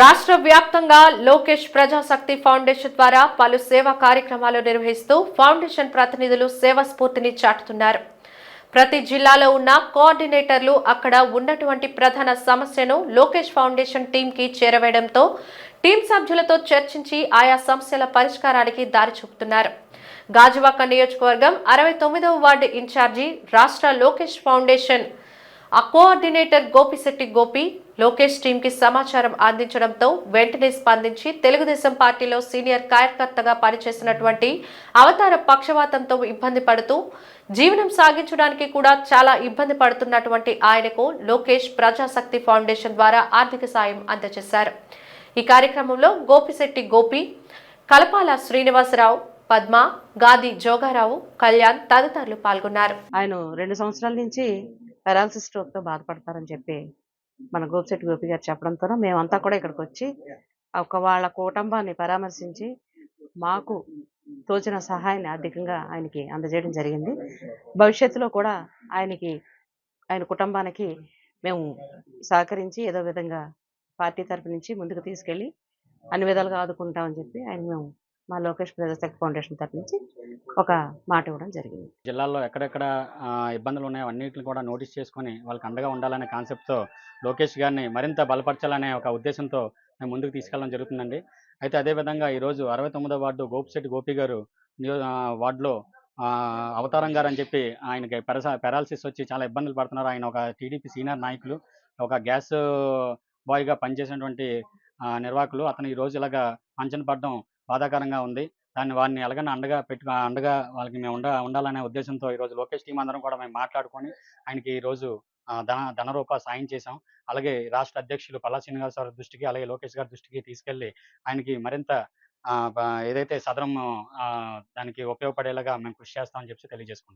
రాష్ట్ర వ్యాప్తంగా లోకేష్ ప్రజాశక్తి ఫౌండేషన్ ద్వారా పలు సేవా కార్యక్రమాలు నిర్వహిస్తూ ఫౌండేషన్ ప్రతినిధులు సేవా స్ఫూర్తిని చాటుతున్నారు. ప్రతి జిల్లాలో ఉన్న కోఆర్డినేటర్లు అక్కడ ఉన్నటువంటి ప్రధాన సమస్యను లోకేష్ ఫౌండేషన్ టీంకి చేరవేయడంతో టీం సభ్యులతో చర్చించి ఆయా సమస్యల పరిష్కారానికి దారి చూపుతున్నారు. గాజువాక నియోజకవర్గం అరవై తొమ్మిదవ వార్డు ఇన్ఛార్జి రాష్ట్ర లోకేష్ ఫౌండేషన్ ఆ కోఆర్డినేటర్ గోపిశెట్టి గోపి లోకేష్ టీంకి సమాచారం అందించడంతో వెంటనే స్పందించి తెలుగుదేశం పార్టీలో సీనియర్ కార్యకర్తగా పనిచేసినటువంటి అవతార పక్షవాతంతో ఇబ్బంది పడుతూ జీవనం సాగించడానికి కూడా చాలా ఇబ్బంది పడుతున్నటువంటి ఆయనకు లోకేష్ ప్రజాశక్తి ఫౌండేషన్ ద్వారా ఆర్థిక సాయం అందజేశారు. ఈ కార్యక్రమంలో గోపిశెట్టి గోపి కలపాల శ్రీనివాసరావు పద్మ గాది జోగారావు కళ్యాణ్ తదితరులు పాల్గొన్నారు. ఆయన రెండు సంవత్సరాల నుంచి పెరాలసిస్ స్ట్రోక్తో బాధపడతారని చెప్పి మన గోపిశెట్టి గోపి గారు చెప్పడంతో మేమంతా కూడా ఇక్కడికి వచ్చి ఒక వాళ్ళ కుటుంబాన్ని పరామర్శించి మాకు తోచిన సహాయాన్ని ఆర్థికంగా ఆయనకి అందజేయడం జరిగింది. భవిష్యత్తులో కూడా ఆయనకి ఆయన కుటుంబానికి మేము సహకరించి ఏదో విధంగా పార్టీ తరఫు నుంచి ముందుకు తీసుకెళ్ళి అన్ని విధాలుగా ఆదుకుంటామని చెప్పి ఆయన మేము మా లోకేష్ ప్రజాశక్తి ఫౌండేషన్ తరఫు నుంచి ఒక మాట ఇవ్వడం జరిగింది. జిల్లాల్లో ఎక్కడెక్కడ ఇబ్బందులు ఉన్నాయో అన్నిటిని కూడా నోటీస్ చేసుకొని వాళ్ళకి అండగా ఉండాలనే కాన్సెప్ట్తో లోకేష్ గారిని మరింత బలపరచాలనే ఒక ఉద్దేశంతో మేము ముందుకు తీసుకెళ్ళడం జరుగుతుందండి. అయితే అదేవిధంగా ఈరోజు అరవై తొమ్మిదో వార్డు గోపిశెట్టి గోపి గారు వార్డులో అవతారం గారు అని చెప్పి ఆయనకి పెరసా పెరాలసిస్ వచ్చి చాలా ఇబ్బందులు పడుతున్నారు. ఆయన ఒక టీడీపీ సీనియర్ నాయకులు ఒక గ్యాస్ బాయ్గా పనిచేసినటువంటి నిర్వాహకులు. అతను ఈ రోజు ఇలాగా అంచన పడడం బాధాకరంగా ఉంది. దాన్ని వారిని ఎలాగైనా అండగా పెట్టు అండగా వాళ్ళకి మేము ఉండ ఉండాలనే ఉద్దేశంతో ఈరోజు లోకేష్ టీం అందరం కూడా మేము మాట్లాడుకొని ఆయనకి ఈ రోజు ఆ, ధన ధన రూప సాయం చేశాం. అలాగే రాష్ట్ర అధ్యక్షులు పల్లా శ్రీనివాస్ గారి దృష్టికి అలాగే లోకేష్ గారి దృష్టికి తీసుకెళ్ళి ఆయనకి మరింత ఆ, ఏదైతే సదరం దానికి ఉపయోగపడేలాగా మేము కృషి చేస్తామని చెప్పి తెలియజేసుకుంటాం